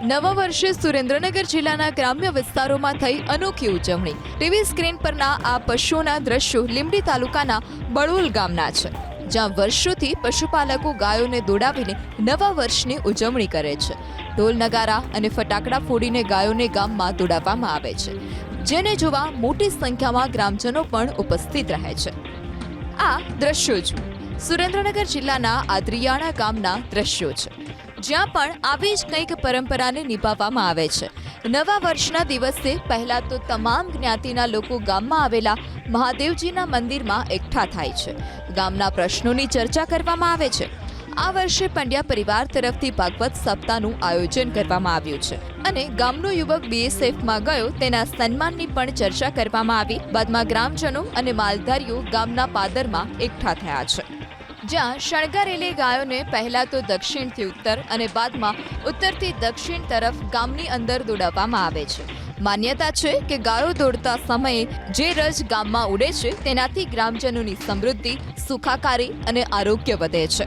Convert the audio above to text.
નવા વર્ષે સુરેન્દ્રનગર જિલ્લાના ગ્રામ્ય વિસ્તારોમાં થઈ અનોખી ઉજવણી. ટીવી સ્ક્રીન પરના આ પશુઓના દ્રશ્યો લીંબડી તાલુકાના બળોલ ગામના છે, જ્યાં વર્ષોથી પશુપાલકો ગાયોને દોડાવીને નવા વર્ષની ઉજવણી કરે છે. ઢોલ નગારા અને ફટાકડા ફોડીને ગાયોને ગામમાં દોડાવવામાં આવે છે, જેને જોવા મોટી સંખ્યામાં ગ્રામજનો પણ ઉપસ્થિત રહે છે. આ દ્રશ્યો જ સુરેન્દ્રનગર જિલ્લાના આદ્રિયાણા ગામના દ્રશ્યો છે. જ્યાં પણ આવી જ કંઈક પરંપરાને નિભાવવામાં આવે છે. નવા વર્ષના દિવસે પહેલાં તો તમામ જ્ઞાતિના લોકો ગામમાં આવેલા મહાદેવજીના મંદિરમાં એકઠા થાય છે. ગામના પ્રશ્નોની ચર્ચા કરવામાં આવે છે. આ વર્ષે પંડ્યા પરિવાર તરફથી ભાગવત સપ્તાહનું આયોજન કરવામાં આવ્યું છે અને ગામનો યુવક બીએસએફમાં ગયો તેના સન્માનની પણ ચર્ચા કરવામાં આવી. બાદમાં ગ્રામજનો અને માલધારીઓ ગામના પાદરમાં એકઠા થયા છે. જ્યાં શણગારેલી ગાયોને પહેલા તો દક્ષિણથી ઉત્તર અને બાદમાં ઉત્તરથી દક્ષિણ તરફ ગામની અંદર દોડાવવામાં આવે છે. માન્યતા છે કે ગાયો દોડતા સમયે જે રજ ગામમાં ઉડે છે, તેનાથી ગ્રામજનોની સમૃદ્ધિ સુખાકારી અને આરોગ્ય વધે છે.